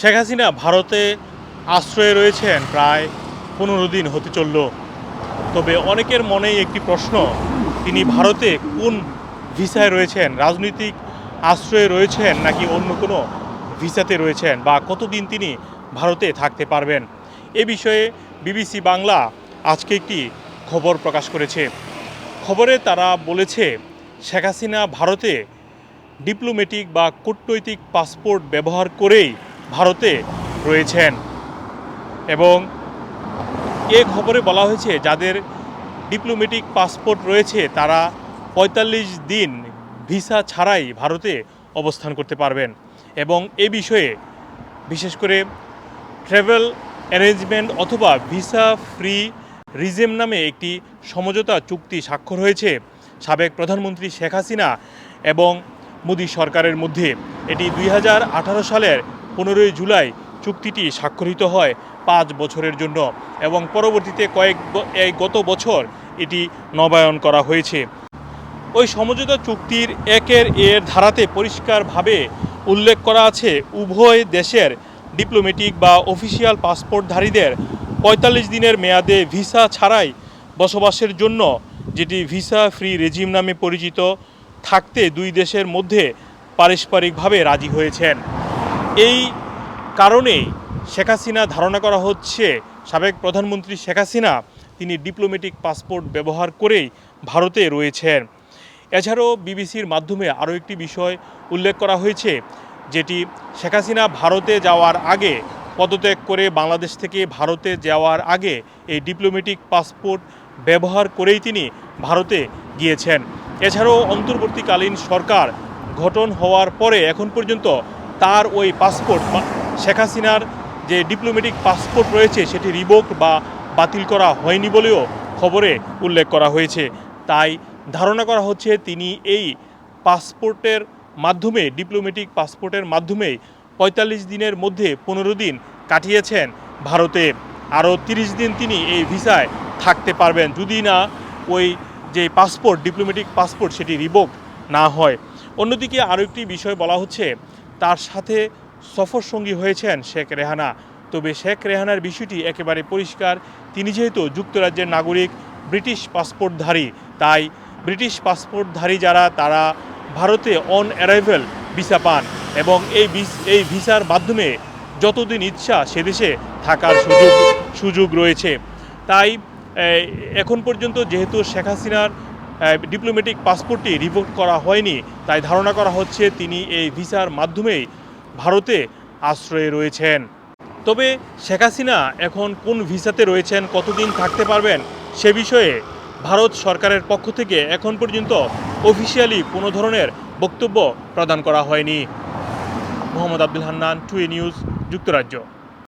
শেখ হাসিনা ভারতে আশ্রয়ে রয়েছেন, প্রায় পনেরো দিন হতে চলল। তবে অনেকের মনেই একটি প্রশ্ন, তিনি ভারতে কোন ভিসায় রয়েছেন? রাজনৈতিক আশ্রয়ে রয়েছেন নাকি অন্য কোনো ভিসাতে রয়েছেন? বা কতদিন তিনি ভারতে থাকতে পারবেন? এ বিষয়ে বিবিসি বাংলা আজকে একটি খবর প্রকাশ করেছে। খবরে তারা বলেছে, শেখ হাসিনা ভারতে ডিপ্লোম্যাটিক বা কূটনৈতিক পাসপোর্ট ব্যবহার করেই ভারতে রয়েছেন। এবং এ খবরে বলা হয়েছে, যাদের ডিপ্লোমেটিক পাসপোর্ট রয়েছে, তারা পঁয়তাল্লিশ দিন ভিসা ছাড়াই ভারতে অবস্থান করতে পারবেন। এবং এ বিষয়ে বিশেষ করে ট্রাভেল অ্যারেঞ্জমেন্ট অথবা ভিসা ফ্রি রিজেম নামে একটি সমঝোতা চুক্তি স্বাক্ষর হয়েছে সাবেক প্রধানমন্ত্রী শেখ হাসিনা এবং মোদী সরকারের মধ্যে। এটি দুই হাজার আঠারো সালের পনেরোই জুলাই চুক্তিটি স্বাক্ষরিত হয় পাঁচ বছরের জন্য এবং পরবর্তীতে কয়েক এই গত বছর এটি নবায়ন করা হয়েছে। ওই সমঝোতা চুক্তির একের এর ধারাতে পরিষ্কারভাবে উল্লেখ করা আছে, উভয় দেশের ডিপ্লোমেটিক বা অফিসিয়াল পাসপোর্টধারীদের পঁয়তাল্লিশ দিনের মেয়াদে ভিসা ছাড়াই বসবাসের জন্য, যেটি ভিসা ফ্রি রেজিম নামে পরিচিত, থাকতে দুই দেশের মধ্যে পারস্পরিকভাবে রাজি হয়েছেন। এই কারণেই শেখ হাসিনা ধারণা করা হচ্ছে, সাবেক প্রধানমন্ত্রী শেখ হাসিনা তিনি ডিপ্লোম্যাটিক পাসপোর্ট ব্যবহার করেই ভারতে রয়েছেন। এছাড়াও বিবিসির মাধ্যমে আরও একটি বিষয় উল্লেখ করা হয়েছে, যেটি শেখ হাসিনা ভারতে যাওয়ার আগে পদত্যাগ করে বাংলাদেশ থেকে ভারতে যাওয়ার আগে এই ডিপ্লোম্যাটিক পাসপোর্ট ব্যবহার করেই তিনি ভারতে গিয়েছেন। এছাড়াও অন্তর্বর্তীকালীন সরকার গঠন হওয়ার পরে এখন পর্যন্ত তার ওই পাসপোর্ট শেখ হাসিনার যে ডিপ্লোম্যাটিক পাসপোর্ট রয়েছে, সেটি রিভোক বা বাতিল করা হয়নি বলেও খবরে উল্লেখ করা হয়েছে। তাই ধারণা করা হচ্ছে তিনি এই পাসপোর্টের মাধ্যমে ডিপ্লোম্যাটিক পাসপোর্টের মাধ্যমে পঁয়তাল্লিশ দিনের মধ্যে পনেরো দিন কাটিয়েছেন ভারতে। আরও তিরিশ দিন তিনি এই ভিসায় থাকতে পারবেন, যদি না ওই যে পাসপোর্ট ডিপ্লোম্যাটিক পাসপোর্ট সেটি রিভোক না হয়। অন্যদিকে আরও একটি বিষয় বলা হচ্ছে তার সাথে সফর সঙ্গী হয়েছেন শেখ রেহানা। তবে শেখ রেহানার বিষয়টি একেবারে পরিষ্কার। তিনি যেহেতু যুক্তরাজ্যের নাগরিক, ব্রিটিশ পাসপোর্টধারী, তাই ব্রিটিশ পাসপোর্টধারী যারা, তারা ভারতে অন অ্যারাইভেল ভিসা পান এবং এই এই ভিসার মাধ্যমে যতদিন ইচ্ছা সে দেশে থাকার সুযোগ সুযোগ রয়েছে। তাই এখন পর্যন্ত যেহেতু শেখ হাসিনার ডিপ্লোম্যাটিক পাসপোর্টটি রিভোক করা হয়নি। তাই ধারণা করা হচ্ছে তিনি এই ভিসার মাধ্যমেই ভারতে আশ্রয়ে রয়েছেন। তবে শেখ হাসিনা এখন কোন ভিসাতে রয়েছেন, কতদিন থাকতে পারবেন, সে বিষয়ে ভারত সরকারের পক্ষ থেকে এখন পর্যন্ত অফিসিয়ালি কোনো ধরনের বক্তব্য প্রদান করা হয়নি। মোহাম্মদ আব্দুল হান্নান, টুয়ে নিউজ, যুক্তরাজ্য।